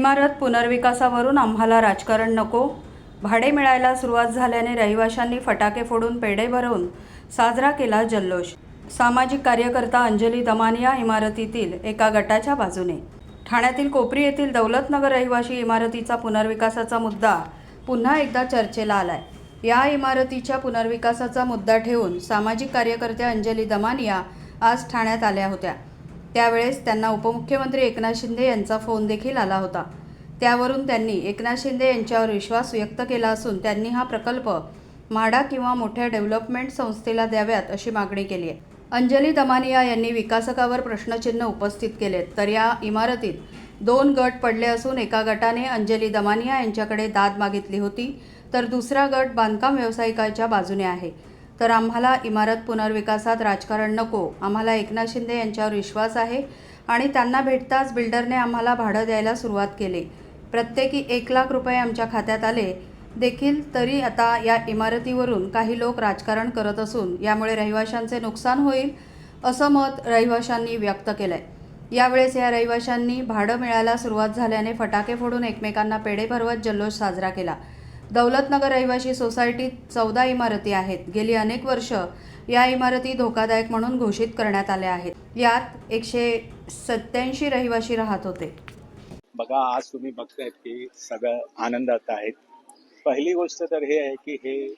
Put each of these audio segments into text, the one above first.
इमारत पुनर्विकासावरून आम्हाला राजकारण नको. भाडे मिळायला सुरुवात झाल्याने रहिवाशांनी फटाके फोडून पेढे भरवून साजरा केला जल्लोष. सामाजिक कार्यकर्ता अंजली दमानिया इमारतीतील एका गटाच्या बाजूने. ठाण्यातील कोपरी येथील दौलतनगर रहिवाशी इमारतीचा पुनर्विकासाचा मुद्दा पुन्हा एकदा चर्चेला आलाय. या इमारतीच्या पुनर्विकासाचा मुद्दा ठेवून सामाजिक कार्यकर्त्या अंजली दमानिया आज ठाण्यात आल्या होत्या. त्यावेळेस त्यांना उपमुख्यमंत्री एकनाथ शिंदे यांचा फोन देखील आला होता. त्यावरून त्यांनी एकनाथ शिंदे यांच्यावर विश्वास व्यक्त केला असून त्यांनी हा प्रकल्प म्हाडा किंवा मोठ्या डेव्हलपमेंट संस्थेला द्याव्यात अशी मागणी केली आहे. अंजली दमानिया यांनी विकासकावर प्रश्नचिन्ह उपस्थित केलेत तर या इमारतीत दोन गट पडले असून एका गटाने अंजली दमानिया यांच्याकडे दाद मागितली होती तर दुसरा गट बांधकाम व्यावसायिकाच्या बाजूने आहे. तर आम्हाला इमारत पुनर्विकासात राजकारण नको. आम्हाला एकनाथ शिंदे यांच्यावर विश्वास आहे आणि त्यांना भेटताच बिल्डरने आम्हाला भाडं द्यायला सुरुवात केली. प्रत्येकी एक लाख रुपये आमच्या खात्यात आले. देखील तरी आता या इमारतीवरून काही लोक राजकारण करत असून यामुळे रहिवाशांचे नुकसान होईल असं मत रहिवाशांनी व्यक्त केलं आहे यावेळेस या रहिवाशांनी भाडं मिळायला सुरुवात झाल्याने फटाके फोडून एकमेकांना पेढे भरवत जल्लोष साजरा केला. दौलतनगर रहिवाशी सोसायटीत चौदा इमारती आहेत. गेली अनेक वर्ष या इमारती धोकादायक म्हणून घोषित करण्यात आल्या आहेत. यात एकशे सत्याऐंशी रहिवाशी राहत होते. बघा आज तुम्ही बघतायत की सगळं आनंदात आहेत. पहिली गोष्ट तर हे आहे की हे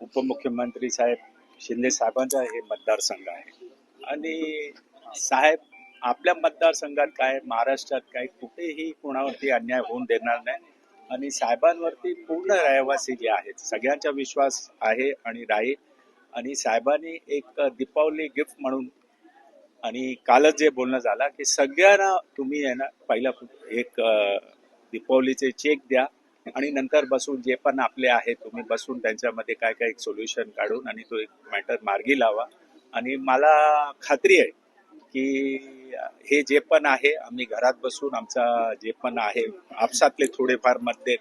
उपमुख्यमंत्री साहेब शिंदे साहेबांचा हे मतदारसंघ आहे. आणि साहेब आपल्या मतदारसंघात काय महाराष्ट्रात काय कुठेही कोणावरती अन्याय होऊन देणार नाही. आणि साहेबांवरती पूर्ण रहिवासी जे आहेत. सगळ्यांचा विश्वास आहे आणि राहील. आणि साहेबांनी एक दीपावली गिफ्ट म्हणून आणि कालच जे बोलणं झालं की सगळ्यांना तुम्ही आहे ना पहिला एक दीपावलीचे चेक द्या आणि नंतर बसून जे पण आपले आहे तुम्ही बसून त्यांच्यामध्ये काय काय एक सोल्युशन काढून आणि तो एक मॅटर मार्गी लावा. आणि मला खात्री आहे की हे जे पण आहे आम्ही घरात बसून आमचा जे पण आहे आपसातले थोडेफारमध्ये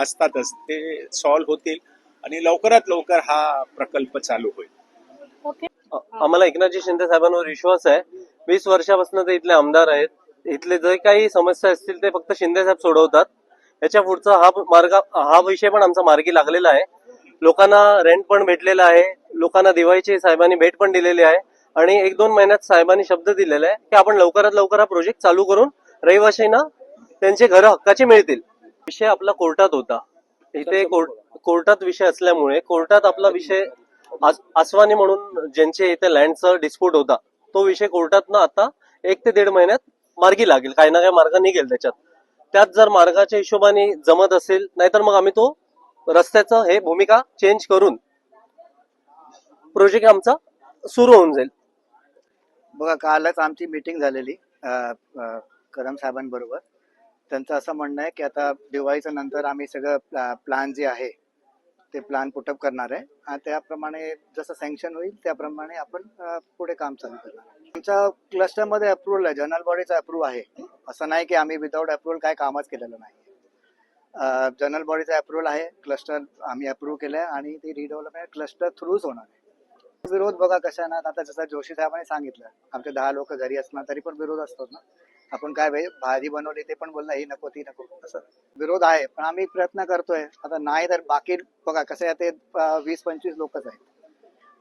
असतातच ते सॉल्व्ह होतील आणि लवकरात लवकर हा प्रकल्प चालू होईल. आम्हाला एकनाथजी शिंदे साहेबांवर विश्वास आहे. वीस वर्षापासून ते इथले आमदार आहेत. इथले जे काही समस्या असतील ते फक्त शिंदे साहेब सोडवतात. याच्या पुढचा हा मार्ग हा विषय पण आमचा मार्गी लागलेला आहे. लोकांना रेंट पण भेटलेला आहे. लोकांना दिवाळीची साहेबांनी भेट पण दिलेली आहे. आणि एक दोन महिन्यात साहेबांनी शब्द दिलेला आहे की आपण लवकरात लवकर हा प्रोजेक्ट चालू करून रहिवाशांना त्यांचे घर हक्काचे मिळतील. विषय आपला कोर्टात होता. इथे कोर्टात विषय असल्यामुळे कोर्टात आपला विषय आसवानी म्हणून ज्यांचे इथे लँडचा डिस्प्यूट होता तो विषय कोर्टात ना आता एक ते दीड महिन्यात मार्गी लागेल. काही ना काही मार्ग निघेल त्याच्यात. त्यात जर मार्गाच्या हिशोबाने जमत असेल नाहीतर मग आम्ही तो रस्त्याचं हे भूमिका चेंज करून प्रोजेक्ट आमचा सुरू होऊन जाईल. बघा कालच आमची मीटिंग झालेली करम साहेबांबरोबर. त्यांचं असं म्हणणं आहे की आता दिवाळीच्या नंतर आम्ही सगळं प्लॅन जे आहे ते प्लॅन पुटअप करणार आहे. आणि त्याप्रमाणे जसं सँक्शन होईल त्याप्रमाणे आपण पुढे काम चालू करणार आमच्या क्लस्टरमध्ये अप्रुव्हल आहे जनरल बॉडीचा अप्रूव्ह आहे. असं नाही की आम्ही विदाऊट अप्रुव्हल काय कामच केलेलं नाही. जनरल बॉडीचा अप्रुव्हल आहे क्लस्टर आम्ही अप्रूव्ह केलं आहे आणि ती रिडेव्हलपमेंट क्लस्टर थ्रूच होणार आहे. विरोध बघा कशा ना आता जसं जोशी साहेबांनी सांगितलं आमचे दहा लोक घरी असणार तरी पण विरोध असतो ना. आपण काय भाजी बनवली ते पण बोलणं ही नको ती नको असं. विरोध आहे पण आम्ही प्रयत्न करतोय. आता नाही तर बाकी बघा कसं आहे ते वीस पंचवीस लोकच आहेत.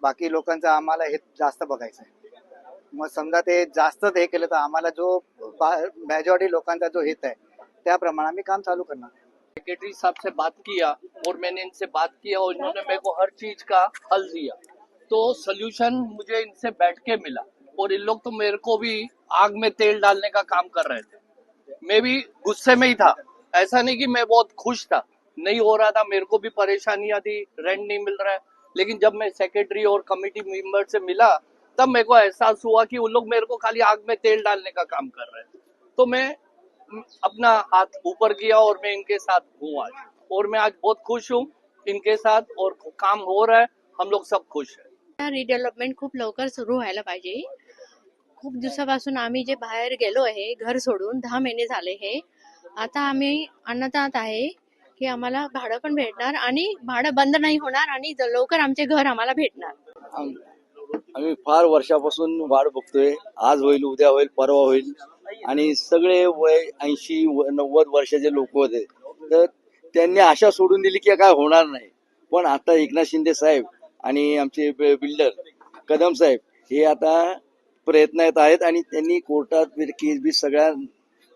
बाकी लोकांचं आम्हाला हे जास्त बघायचं आहे. मग समजा ते जास्त हे केलं तर आम्हाला जो मेजॉरिटी लोकांचा जो हित आहे त्याप्रमाणे आम्ही काम चालू करणार. सेक्रेटरी साहब से बात किया और मैंने इनसे बात किया और इन्होंने मेरे को हर चीज का हल दिया। तो सोल्यूशन मुझे इनसे बैठ के मिला। और इन लोग तो मेरे को भी आग में तेल डालने का काम कर रहे थे। मैं भी गुस्से में ही था। ऐसा नहीं कि मैं बहुत खुश था। नहीं हो रहा था। मेरे को भी परेशानियाँ थी। रेंट नहीं मिल रहा है। लेकिन जब मैं सेक्रेटरी और कमेटी मेंबर से मिला, तब मेरे को एहसास हुआ कि उन लोग मेरे को खाली आग में तेल डालने का काम कर रहे हैं। तो मैं अपना हाथ ऊपर किया और मैं इनके साथ हूँ आज। और मैं आज बहुत खुश हूँ इनके साथ। और काम हो रहा है। हम लोग सब खुश हैं। रिडेव्हलपमेंट खूप लवकर सुरू व्हायला पाहिजे. खूप दिवसापासून आम्ही जे बाहेर गेलो आहे घर सोडून दहा महिने झाले हे आता आम्ही अन्नदात आहे की आम्हाला भाडं पण भेटणार आणि भाडं बंद नाही होणार आणि लवकर आमचे घर आम्हाला भेटणार. आम्ही फार वर्षापासून वाट बघतोय. आज होईल उद्या होईल परवा होईल. आणि सगळे वय ऐंशी नव्वद वर्षाचे लोक होते. तर त्यांनी आशा सोडून दिली की काय होणार नाही. पण आता एकनाथ शिंदे साहेब आणि आमचे बिल्डर कदम साहेब हे आता प्रयत्नात आहेत आणि त्यांनी कोर्टात केस बीस सगळ्या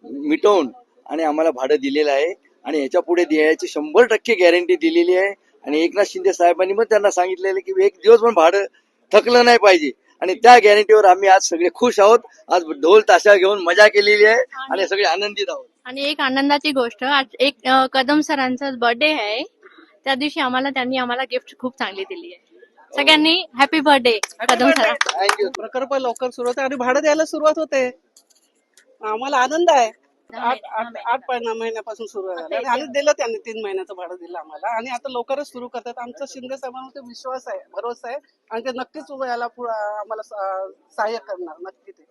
मिटवून आणि आम्हाला भाडं दिलेलं आहे. आणि याच्यापुढे द्यायची शंभर टक्के गॅरंटी दिलेली आहे. आणि एकनाथ शिंदे साहेबांनी पण त्यांना सांगितलेलं की एक दिवस पण भाडं थकलं नाही पाहिजे. आणि त्या गॅरंटीवर आम्ही आज सगळे खुश आहोत. आज ढोल ताशा घेऊन मजा केलेली आहे आणि सगळे आनंदित आहोत. आणि एक आनंदाची गोष्ट आज एक कदम सरांचा बर्थडे आहे. त्या दिवशी आम्हाला त्यांनी आम्हाला गिफ्ट खूप चांगली दिली आहे. सगळ्यांनी happy birthday Kadam sir. Thank you प्रकल्प लवकर सुरू होते आणि भाडं द्यायला सुरुवात होते. आम्हाला आनंद आहे. आठ आठ आठ महिन्यापासून सुरू झालं आणि दिलं त्यांनी. तीन महिन्याचं भाडं दिलं आम्हाला. आणि आता लवकरच सुरू करतात. आमचा शिंदे साहेबांवरती विश्वास आहे भरोसा आहे. आणि ते नक्कीच उभं याला पुढं आम्हाला सहाय्य करणार. नक्की ते.